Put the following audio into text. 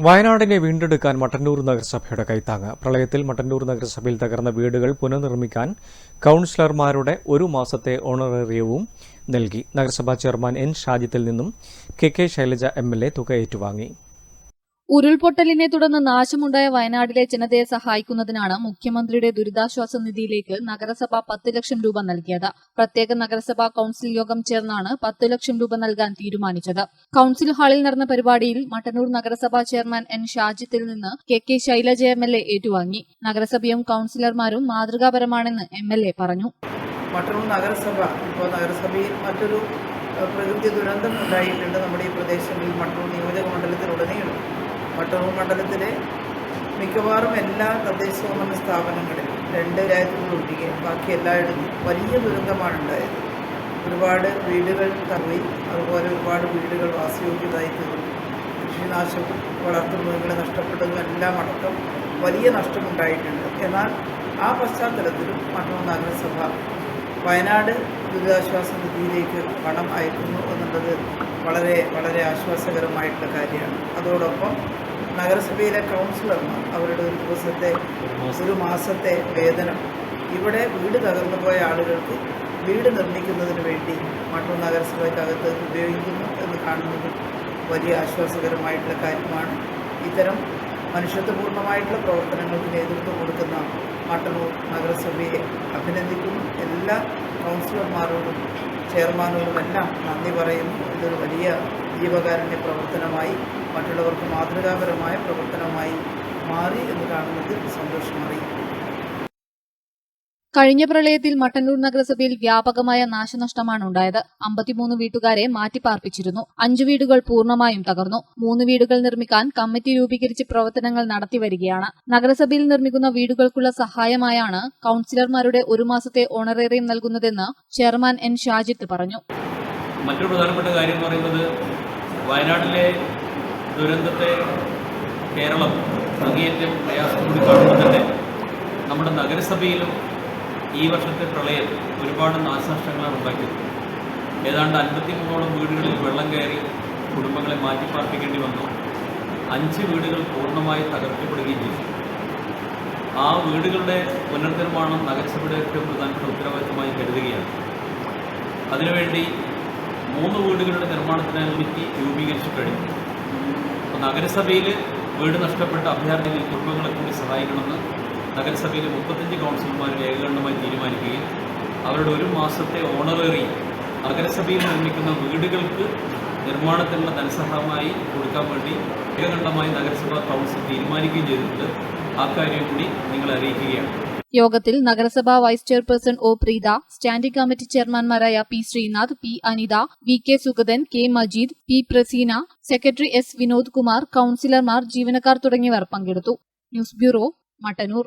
വയനാടിനെ വീണ്ടെടുക്കാൻ മട്ടന്നൂർ നഗരസഭയുടെ കൈത്താങ്ങ്. പ്രളയത്തിൽ മട്ടന്നൂർ നഗരസഭയിൽ തകർന്ന വീടുകൾ പുനർനിർമ്മിക്കാൻ കൗൺസിലർമാരുടെ ഒരു മാസത്തെ ഓണറേറിയവും നൽകി. നഗരസഭാ ചെയർമാൻ എൻ ഷാജിത്തിൽ നിന്നും K K Shailaja M L A തുക ഏറ്റുവാങ്ങി. ഉരുൾപൊട്ടലിനെ തുടർന്ന് നാശമുണ്ടായ വയനാട്ടിലെ ജനതയെ സഹായിക്കുന്നതിനാണ് മുഖ്യമന്ത്രിയുടെ ദുരിതാശ്വാസ നിധിയിലേക്ക് നഗരസഭ പത്ത് ലക്ഷം രൂപ നൽകിയത്. പ്രത്യേക നഗരസഭാ കൌൺസിൽ യോഗം ചേർന്നാണ് പത്ത് ലക്ഷം രൂപ നൽകാൻ തീരുമാനിച്ചത്. കൌൺസിൽ ഹാളിൽ നടന്ന പരിപാടിയിൽ മട്ടന്നൂർ നഗരസഭാ ചെയർമാൻ എൻ ഷാജിത്തിൽ നിന്ന് K K Shailaja M L A ഏറ്റുവാങ്ങി. നഗരസഭയും കൌൺസിലർമാരും മാതൃകാപരമാണെന്ന് എം എൽ എ പറഞ്ഞു. മട്ടന്നൂർ നഗരസഭ പ്രകൃതി ദുരന്തം ഉണ്ടായിട്ടുണ്ട് നമ്മുടെ ഈ പ്രദേശങ്ങളിൽ മട്ടന്നൂർ നിയോജക മണ്ഡലത്തിലുടനീളം. മട്ടന്നൂർ മണ്ഡലത്തിലെ മിക്കവാറും എല്ലാ തദ്ദേശ സ്വയംഭരണ സ്ഥാപനങ്ങളിലും രണ്ട് രാജ്യങ്ങളൊഴികെ ബാക്കി എല്ലായിടത്തും വലിയ ദുരന്തമാണ് ഉണ്ടായത് ഒരുപാട് വീടുകൾ തറി അതുപോലെ ഒരുപാട് വീടുകൾ വാസയോഗ്യതായി തീർന്നു. കൃഷിനാശവും വളർത്തുമൃഗങ്ങളെ നഷ്ടപ്പെട്ടതും എല്ലാം അടക്കം വലിയ നഷ്ടമുണ്ടായിട്ടുണ്ട്. എന്നാൽ ആ പശ്ചാത്തലത്തിലും മണ്ണൂർ നഗരസഭ വയനാട് ദുരിതാശ്വാസ നിധിയിലേക്ക് പണം അയക്കുന്നു എന്നുള്ളത് വളരെ വളരെ ആശ്വാസകരമായിട്ടുള്ള കാര്യമാണ്. അതോടൊപ്പം നഗരസഭയിലെ കൗൺസിലർമാർ അവരുടെ ഒരു ദിവസത്തെ ഒരു മാസത്തെ വേതനം. ഇവിടെ വീട് തകർന്നു പോയ ആളുകൾക്ക് വീട് നിർമ്മിക്കുന്നതിന് വേണ്ടി മട്ടൂർ നഗരസഭയ്ക്കകത്ത് ഉപയോഗിക്കുന്നു എന്ന് കാണുന്നത് വലിയ ആശ്വാസകരമായിട്ടുള്ള കാര്യമാണ്. ഇത്തരം മനുഷ്യത്വപൂർണമായിട്ടുള്ള പ്രവർത്തനങ്ങൾക്ക് നേതൃത്വം കൊടുക്കുന്ന മട്ടന്നൂർ നഗരസഭയെ അഭിനന്ദിക്കുന്നു. എല്ലാ കൗൺസിലർമാരോടും ചെയർമാനോടുമെല്ലാം നന്ദി പറയുന്നു. ഇതൊരു വലിയ ജീവകാരുണ്യ പ്രവർത്തനമായി മറ്റുള്ളവർക്ക് മാതൃകാപരമായ പ്രവർത്തനമായി മാറി എന്ന് കാണുന്നതിൽ സന്തോഷമായി കഴിഞ്ഞ പ്രളയത്തിൽ മട്ടന്നൂർ നഗരസഭയിൽ വ്യാപകമായ നാശനഷ്ടമാണ് ഉണ്ടായത്. അമ്പത്തിമൂന്ന് വീട്ടുകാരെ മാറ്റിപ്പാർപ്പിച്ചിരുന്നു. അഞ്ചു വീടുകൾ പൂർണമായും തകർന്നു. മൂന്ന് വീടുകൾ നിർമ്മിക്കാൻ കമ്മിറ്റി രൂപീകരിച്ച് പ്രവർത്തനങ്ങൾ നടത്തിവരികയാണ് നഗരസഭയിൽ നിർമ്മിക്കുന്ന വീടുകൾക്കുള്ള സഹായമായാണ് കൌൺസിലർമാരുടെ ഒരു മാസത്തെ ഓണറേറിയം നൽകുന്നതെന്ന് ചെയർമാൻ എൻ ഷാജിത്ത് പറഞ്ഞു. മറ്റൊരു പ്രധാനപ്പെട്ട കാര്യം എന്ന് പറയുന്നത് വയനാട്ടിലെ ദുരന്തത്തെ കേരളം അങ്ങേയറ്റം കൂടി കാണുമ്പോൾ തന്നെ നമ്മുടെ നഗരസഭയിലും ഈ വർഷത്തെ പ്രളയം ഒരുപാട് നാശനഷ്ടങ്ങളാണ് ഉണ്ടാക്കിയത്. ഏതാണ്ട് അൻപത്തി മൂന്നോളം വീടുകളിൽ വെള്ളം കയറി കുടുംബങ്ങളെ മാറ്റിപ്പാർപ്പിക്കേണ്ടി വന്നു. അഞ്ച് വീടുകൾ പൂർണമായി തകർക്കപ്പെടുകയും ചെയ്തു. ആ വീടുകളുടെ പുനർനിർമ്മാണം നഗരസഭയുടെ ഏറ്റവും പ്രധാനപ്പെട്ട ഉത്തരവാദിത്തമായി കരുതുകയാണ്. അതിനുവേണ്ടി മൂന്ന് വീടുകളുടെ നിർമ്മാണത്തിന് അനുമതി രൂപീകരിച്ചു കഴിഞ്ഞു. അപ്പോൾ നഗരസഭയിൽ വീട് നഷ്ടപ്പെട്ട അഭയാർത്ഥികൾ കുടുംബങ്ങളെ കൂടി സഹായിക്കണമെന്ന് നഗരസഭയിൽ മുപ്പത്തഞ്ച് കൗൺസിലർമാർ ഏകകണ്ഠമായി തീരുമാനിക്കുകയും അവരുടെ ഒരു മാസത്തെ ഓണറേറി നഗരസഭയിൽ നിർമ്മിക്കുന്ന വീടുകൾക്ക് നിർമ്മാണത്തിനുള്ള ധനസഹായമായി കൊടുക്കാൻ വേണ്ടി ഏകകണ്ഠമായി നഗരസഭാ കൗൺസിൽ തീരുമാനിക്കുകയും ചെയ്തിട്ടുണ്ട്. ആ കാര്യം കൂടി നിങ്ങളെ അറിയിക്കുകയാണ്. യോഗത്തിൽ നഗരസഭാ vice chairperson O Preetha standing committee ചെയർമാൻമാരായ P Sreenath P Anitha V K Sugathan K Majeed P Praseena secretary S Vinod Kumar കൌൺസിലർമാർ ജീവനക്കാർ തുടങ്ങിയവർ പങ്കെടുത്തു. News bureau Mattannur.